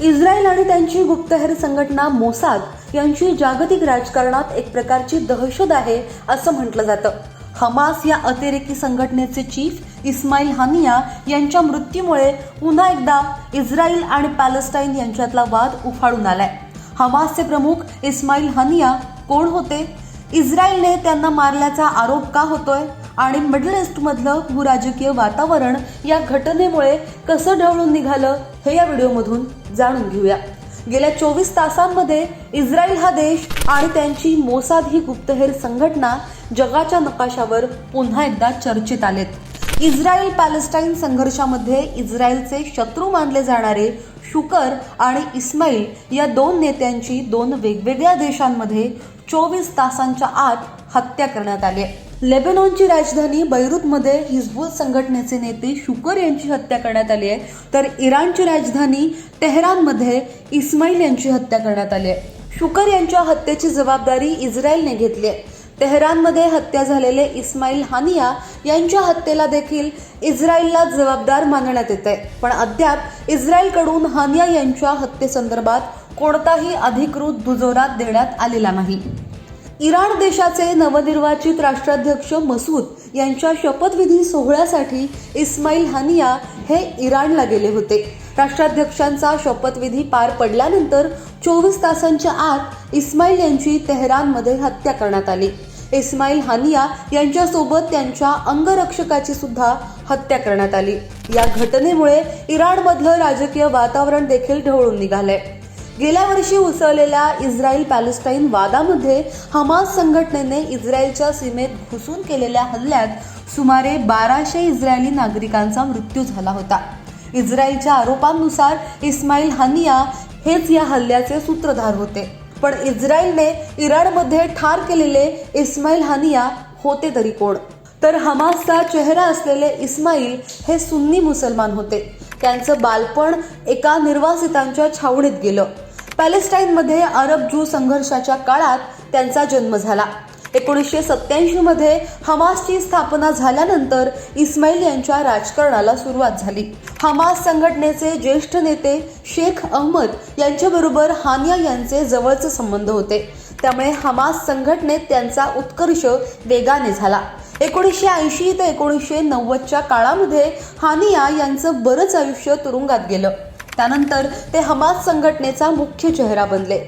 Israel आणि त्यांची गुप्तहेर संघटना मोसाद यांची जागतिक राजकारणात एक प्रकारची दहशत आहे असं म्हटलं जातं. हमास या अतिरेकी संघटनेचे चीफ इस्माईल हानिया यांच्या मृत्यूमुळे पुन्हा एकदा इस्रायल आणि पॅलेस्टाईन यांच्यातला वाद उफाळून आलाय. हमासचे प्रमुख इस्माईल हानिया कोण होते? इस्रायलने त्यांना मारल्याचा आरोप का होतोय? आणि मिडल ईस्टमधलं भूराजकीय वातावरण या घटनेमुळे कसं ढवळून निघालं हे या व्हिडिओमधून जाणून घेऊया गेल्या चोवीस तासांमध्ये इस्रायल हा देश आणि त्यांची मोसाद ही गुप्तहेर संघटना जगाच्या नकाशावर पुन्हा एकदा चर्चेत आलेत इस्रायल पॅलेस्टाईन संघर्षामध्ये इस्रायलचे शत्रू मानले जाणारे शुकर आणि इस्माईल या दोन नेत्यांची दोन वेगवेगळ्या देशांमध्ये चोवीस तासांच्या आत हत्या करण्यात आली आहे. लेबनॉनची राजधानी बैरूतमध्ये हिजबुल संघटनेचे नेते शुकर यांची हत्या करण्यात आली आहे. तर इराणची राजधानी तेहरानमध्ये इस्माईल यांची हत्या करण्यात आली आहे. शुकर यांच्या हत्येची जबाबदारी इस्रायलने घेतली आहे. तेहरानमध्ये हत्या झालेले इस्माईल हानिया यांच्या हत्येला देखील इस्रायलला जबाबदार मानण्यात येत आहे. पण अद्याप इस्रायलकडून हानिया यांच्या हत्येसंदर्भात कोणताही अधिकृत दुजोरा देण्यात आलेला नाही. इराण देशाचे नवनिर्वाचित राष्ट्राध्यक्ष मसूद यांच्या शपथविधी सोहळ्यासाठी इस्माईल हानिया हे इराणला गेले होते. राष्ट्राध्यक्षांचा शपथविधी पार पडल्यानंतर चोवीस तासांच्या आत इस्माईल यांची तेहरानमध्ये हत्या करण्यात आली. इस्माईल हानिया यांच्यासोबत त्यांच्या अंगरक्षकाची सुद्धा हत्या करण्यात आली. या घटनेमुळे इराणमधलं राजकीय वातावरण देखील ढवळून निघालंय. गेल्या वर्षी उसळलेल्या इस्रायल पॅलेस्टाईन वादामध्ये हमास संघटनेने इस्रायलच्या सीमेत घुसून केलेल्या हल्ल्यात सुमारे बाराशे इस्रायली नागरिकांचा मृत्यू झाला होता. इस्रायलच्या आरोपांनुसार इस्माईल हानिया हेच या हल्ल्याचे सूत्रधार होते. पण इस्रायलने इराणमध्ये ठार केलेले इस्माईल हानिया होते तरी कोण? तर हमासचा चेहरा असलेले इस्माईल हे सुन्नी मुसलमान होते. त्यांचं बालपण एका निर्वासितांच्या छावणीत गेलं. पॅलेस्टाईनमध्ये अरब ज्यू संघर्षाच्या काळात त्यांचा जन्म झाला. एकोणीसशे सत्याऐंशी मध्ये हमासची स्थापना झाल्यानंतर इस्माईल यांच्या राजकारणाला सुरुवात झाली. हमास संघटनेचे ज्येष्ठ नेते शेख अहमद यांच्याबरोबर हानिया यांचे जवळचे संबंध होते. त्यामुळे हमास संघटनेत त्यांचा उत्कर्ष वेगाने झाला. एकोणीसशे ऐंशी ते एकोणीसशे नव्वदच्या काळामध्ये हानिया यांचं बरंच आयुष्य तुरुंगात गेलं. त्यानंतर ते हमास संघटनेचा मुख्य चेहरा बनले.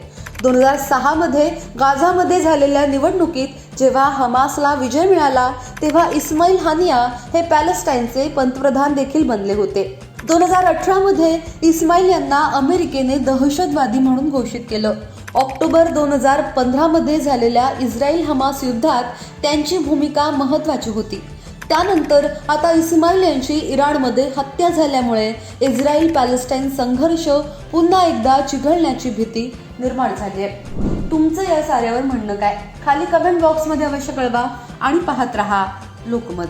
दोन हजार सहामध्ये गाझामध्ये झालेल्या निवडणुकीत जेव्हा हमासला विजय मिळाला तेव्हा इस्माईल हानिया हे पॅलेस्टाईनचे पंतप्रधान देखील बनले होते. दोन हजार अठरामध्ये इस्माईल यांना अमेरिकेने दहशतवादी म्हणून घोषित केलं. ऑक्टोबर दोन हजार पंधरामध्ये झालेल्या इस्रायल हमास युद्धात त्यांची भूमिका महत्त्वाची होती. त्यानंतर आता इस्माईल यांची इराणमध्ये हत्या झाल्यामुळे इस्रायल पॅलेस्टाईन संघर्ष पुन्हा एकदा चिघळण्याची भीती निर्माण झाली आहे. तुमचं या साऱ्यावर म्हणणं काय? खाली कमेंट बॉक्समध्ये अवश्य कळवा आणि पाहत रहा लोकमत.